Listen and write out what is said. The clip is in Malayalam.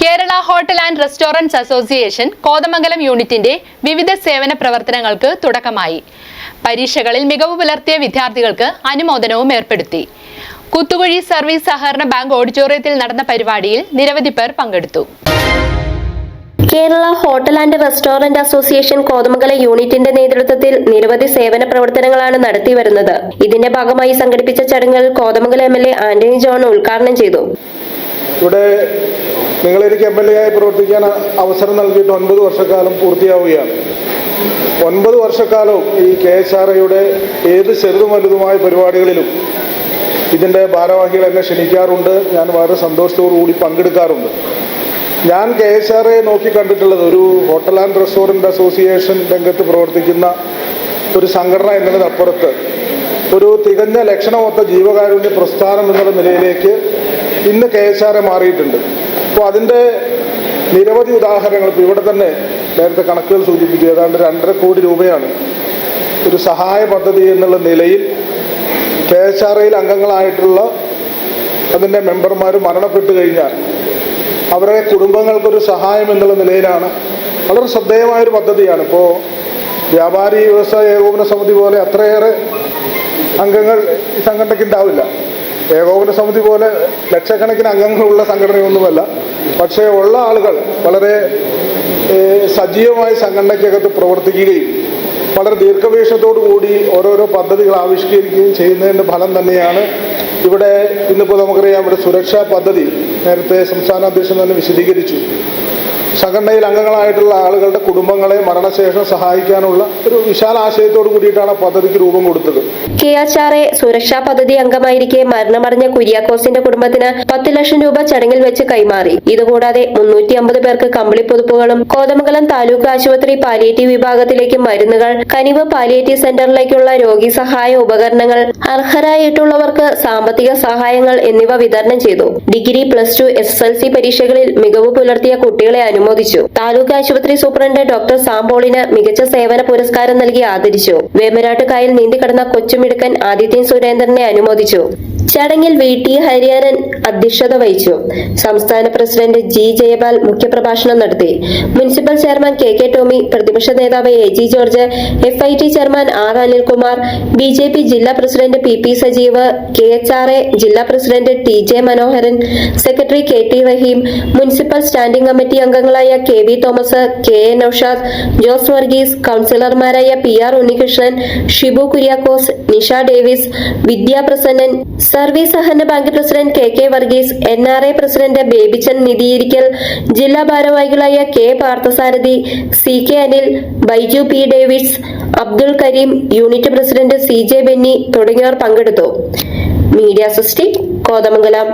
Kerala hotel and restaurants association Kothamangalam യൂണിറ്റിന്റെ വിവിധ സേവന പ്രവർത്തനങ്ങൾക്ക് തുടക്കമായി. പരീക്ഷകളിൽ മികവ് പുലർത്തിയ വിദ്യാർത്ഥികൾക്ക് അനുമോദനവും ഏർപ്പെടുത്തി. കുത്തുകുഴി സർവീസ് സഹകരണ ബാങ്ക് ഓഡിറ്റോറിയത്തിൽ നടന്ന പരിപാടിയിൽ നിരവധി പേർ പങ്കെടുത്തു. Kerala hotel and restaurant association Kothamangala യൂണിറ്റിന്റെ നേതൃത്വത്തിൽ നിരവധി സേവന പ്രവർത്തനങ്ങളാണ് നടത്തിവരുന്നത് ഇതിന്റെ ഭാഗമായി സംഘടിപ്പിച്ച ചടങ്ങുകൾ Kothamangalam M L A Antony John ഉദ്ഘാടനം ചെയ്തു. ഇവിടെ നിങ്ങൾ എനിക്ക് എം എൽ എ ആയി പ്രവർത്തിക്കാൻ അവസരം നൽകിയിട്ട് ഒൻപത് വർഷക്കാലം പൂർത്തിയാവുകയാണ്. ഒൻപത് വർഷക്കാലവും ഈ കെ എസ് ആർ ഐയുടെ ഏത് ചെറുതും വലുതുമായ പരിപാടികളിലും ഇതിന്റെ ഭാരവാഹികൾ എന്നെ ക്ഷണിക്കാറുണ്ട്. ഞാൻ വളരെ സന്തോഷത്തോടു കൂടി പങ്കെടുക്കാറുണ്ട്. ഞാൻ കെ എസ് ആർ ഐ നോക്കി കണ്ടിട്ടുള്ളത് ഒരു ഹോട്ടൽ ആൻഡ് റെസ്റ്റോറന്റ് അസോസിയേഷൻ രംഗത്ത് പ്രവർത്തിക്കുന്ന ഒരു സംഘടന എന്നതിനപ്പുറത്ത് ഒരു തികഞ്ഞ ലക്ഷണമൊത്ത ജീവകാരുണ്യ പ്രസ്ഥാനം എന്നുള്ള നിലയിലേക്ക് ഇന്ന് കെ എസ് ആർ എ മാറിയിട്ടുണ്ട്. അപ്പോൾ അതിന്റെ നിരവധി ഉദാഹരണങ്ങൾ ഇപ്പോൾ ഇവിടെ തന്നെ നേരത്തെ കണക്കുകൾ സൂചിപ്പിച്ചു. ഏതാണ്ട് രണ്ടര കോടി രൂപയാണ് ഒരു സഹായ പദ്ധതി എന്നുള്ള നിലയിൽ കെ എസ് ആർ ഐയിൽ അംഗങ്ങളായിട്ടുള്ള അതിന്റെ മെമ്പർമാർ മരണപ്പെട്ടു കഴിഞ്ഞാൽ അവരുടെ കുടുംബങ്ങൾക്കൊരു സഹായം എന്നുള്ള നിലയിലാണ്. വളരെ ശ്രദ്ധേയമായൊരു പദ്ധതിയാണ്. ഇപ്പോൾ വ്യാപാരി വ്യവസായ ഏകോപന സമിതി പോലെ അത്രയേറെ അംഗങ്ങൾ സംഘടനയ്ക്ക് ഉണ്ടാവില്ല. ഏകോപന സമിതി പോലെ ലക്ഷക്കണക്കിന് അംഗങ്ങളുള്ള സംഘടനയൊന്നുമല്ല. പക്ഷേ ഉള്ള ആളുകൾ വളരെ സജീവമായ സംഘടനയ്ക്കകത്ത് പ്രവർത്തിക്കുകയും വളരെ ദീർഘവീക്ഷണത്തോടു കൂടി ഓരോരോ പദ്ധതികൾ ആവിഷ്കരിക്കുകയും ചെയ്യുന്നതിന്റെ ഫലം തന്നെയാണ് ഇവിടെ ഇന്നിപ്പോൾ നമുക്കറിയാം ഇവിടെ സുരക്ഷാ പദ്ധതി നേരത്തെ സംസ്ഥാന അധ്യക്ഷൻ തന്നെ വിശദീകരിച്ചു. സംഘടനയിൽ അംഗങ്ങളായിട്ടുള്ള ആളുകളുടെ കുടുംബങ്ങളെ മരണശേഷം സഹായിക്കാനുള്ള ഒരു വിശാല ആശയത്തോട് കൂടിയിട്ടാണ് പദ്ധതിക്ക് രൂപം കൊടുത്തത്. കെ എച്ച് ആർ എ സുരക്ഷാ പദ്ധതി അംഗമായിരിക്കെ മരണമടഞ്ഞ കുര്യാക്കോസിന്റെ കുടുംബത്തിന് പത്ത് ലക്ഷം രൂപ ചടങ്ങിൽ വെച്ച് കൈമാറി. ഇതുകൂടാതെ മുന്നൂറ്റി അമ്പത് പേർക്ക് കമ്പിളി പുതുപ്പുകളും കോതമംഗലം താലൂക്ക് ആശുപത്രി പാലിയേറ്റീവ് വിഭാഗത്തിലേക്ക് മരുന്നുകൾ കനിവ് പാലിയേറ്റീവ് സെന്ററിലേക്കുള്ള രോഗി സഹായ ഉപകരണങ്ങൾ അർഹരായിട്ടുള്ളവർക്ക് സാമ്പത്തിക സഹായങ്ങൾ എന്നിവ വിതരണം ചെയ്തു. Degree plus two S L C പരീക്ഷകളിൽ മികവ് പുലർത്തിയ കുട്ടികളെ അനുമോദിച്ചു. താലൂക്ക് ആശുപത്രി സൂപ്രണ്ട് ഡോക്ടർ സാംപോളിന് മികച്ച സേവന പുരസ്കാരം നൽകി ആദരിച്ചു. വേമരാട്ടുകായൽ നീന്തിക്കടന്ന കൊച്ചുമിടുക്കൻ ആദിത്യൻ സുരേന്ദ്രനെ അനുമോദിച്ചു. ചടങ്ങിൽ വി ടി ഹരിഹരൻ അധ്യക്ഷത വഹിച്ചു. സംസ്ഥാന പ്രസിഡന്റ് ജി ജയപാൽ മുഖ്യപ്രഭാഷണം നടത്തി. Municipal chairman K K Tomy പ്രതിപക്ഷ നേതാവ് A G George F I T chairman R Anilkumar B J P ജില്ലാ president P P Sajeev K H R A ജില്ലാ president T J Manoharan secretary K T Rahim municipal standing committee അംഗങ്ങളായ K V Thomas K A Noushad Jose Varghese കൌൺസിലർമാരായ P R Unnikrishnan Shibu Kuriakose Nisha Davis Vidyaprasannan service സഹകരണ bank president K K Varghese N R I president Babychan Nidhiyirikkal ജില്ലാ ഭാരവാഹികളായ K Parthasarathy C K Anil Baiju P Davids Abdul Kareem unit president C J Benny തുടങ്ങിയവർ പങ്കെടുത്തു. മീഡിയ സൃഷ്ടി കോതമംഗലം.